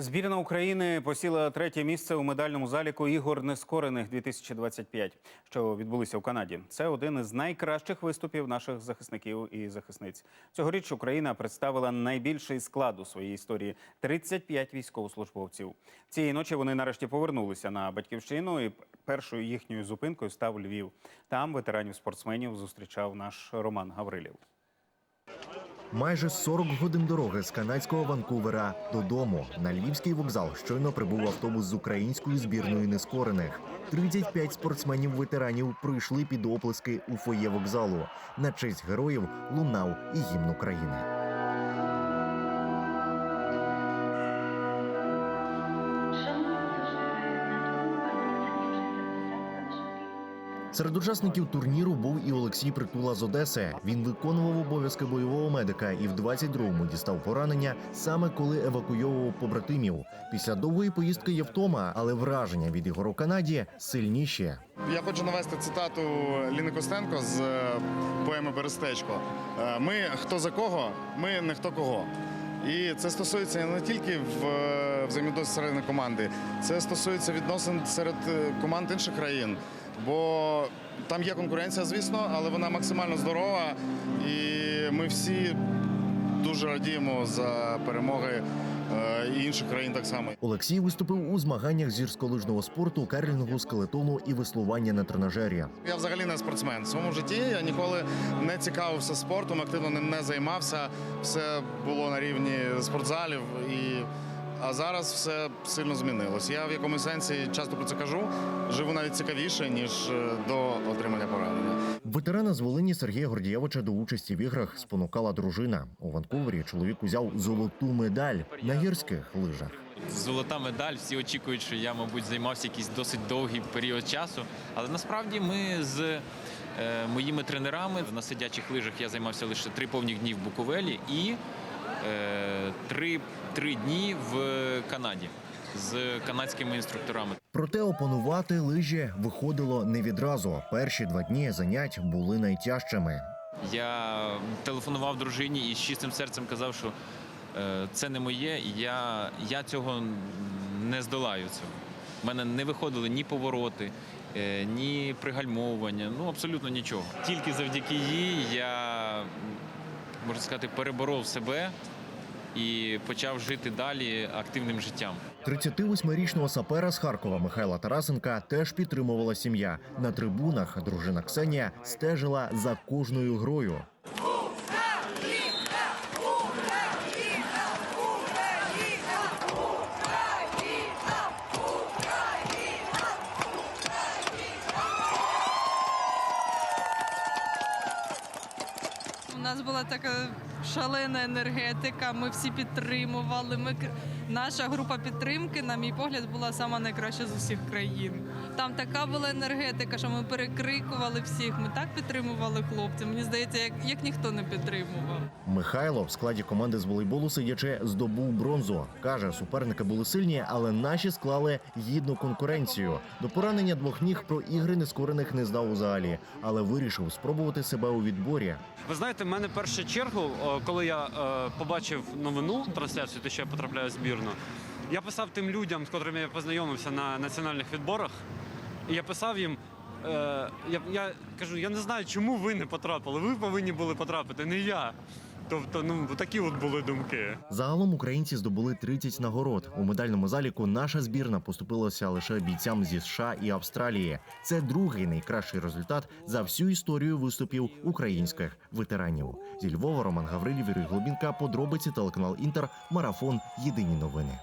Збірна України посіла третє місце у медальному заліку ігор нескорених 2025, що відбулися в Канаді. Це один із найкращих виступів наших захисників і захисниць. Цьогоріч Україна представила найбільший склад у своїй історії 35 військовослужбовців. Цієї ночі вони нарешті повернулися на батьківщину, і першою їхньою зупинкою став Львів. Там ветеранів спортсменів зустрічав наш Роман Гаврилів. Майже 40 годин дороги з канадського Ванкувера додому на львівський вокзал щойно прибув автобус з українською збірною нескорених. 35 спортсменів-ветеранів прийшли під оплески у фоє вокзалу. На честь героїв лунав і гімн України. Серед учасників турніру був і Олексій Притула з Одеси. Він виконував обов'язки бойового медика і в 22-му дістав поранення саме коли евакуйовував побратимів. Після довгої поїздки є втома, але враження від ігор у Канаді сильніші. Я хочу навести цитату Ліни Костенко з е, поеми Берестечко. Е, Ми хто за кого, ми не хто кого. І це стосується не тільки в е, команди, це стосується відносин серед команд інших країн. Бо там є конкуренція, звісно, але вона максимально здорова. І ми всі дуже радіємо за перемоги е, і інших країн так само. Олексій виступив у змаганнях з гірськолижного спорту, керлінгу, скелетону і веслування на тренажері. Я взагалі не спортсмен. В своєму житті я ніколи не цікавився спортом, активно не займався. Все було на рівні спортзалів. І... А зараз все сильно змінилось. Я в якомусь сенсі часто про це кажу. Живу навіть цікавіше, ніж е, до отримання поранення. Ветерана з Волині Сергія Гордієвича до участі в іграх спонукала дружина. У Ванкувері чоловік узяв золоту медаль на гірських лижах. Золота медаль. Всі очікують, що я, мабуть, займався якийсь досить довгий період часу. Але насправді ми з е, моїми тренерами на сидячих лижах я займався лише три повних дні в Буковелі і три, три дні в Канаді з канадськими інструкторами. Проте опанувати лижі виходило не відразу. Перші два дні занять були найтяжчими. Я телефонував дружині і з чистим серцем казав, що е, це не моє, я, я цього не здолаю. Цього. У мене не виходили ні повороти, е, ні пригальмовування, ну абсолютно нічого. Тільки завдяки їй я, можна сказати, переборов себе і почав жити далі активним життям. 38-річного сапера з Харкова Михайла Тарасенка теж підтримувала сім'я. На трибунах дружина Ксенія стежила за кожною грою. Нас була така шалена енергетика. Ми всі підтримували. Ми наша група підтримки, на мій погляд, була сама найкраща з усіх країн. Там така була енергетика, що ми перекрикували всіх. Ми так підтримували хлопців. Мені здається, як, як ніхто не підтримував. Михайло в складі команди з волейболу сидячи здобув бронзу. каже, суперники були сильні, але наші склали гідну конкуренцію. До поранення двох ніг про ігри нескорених не здав взагалі, але вирішив спробувати себе у відборі. Ви знаєте, в мене першу чергу, коли я е, побачив новину трансляцію, те, що я потрапляю в збірну, я писав тим людям, з котрими я познайомився на національних відборах, і я писав їм. Е, я, я кажу, я не знаю, чому ви не потрапили. Ви повинні були потрапити, не я. Тобто, ну такі от були думки. Загалом українці здобули 30 нагород. У медальному заліку наша збірна поступилася лише бійцям зі США і Австралії. Це другий найкращий результат за всю історію виступів українських ветеранів. Зі Львова Роман Гаврилів, Юрій Глобінка, подробиці телеканал Інтер, марафон. Єдині новини.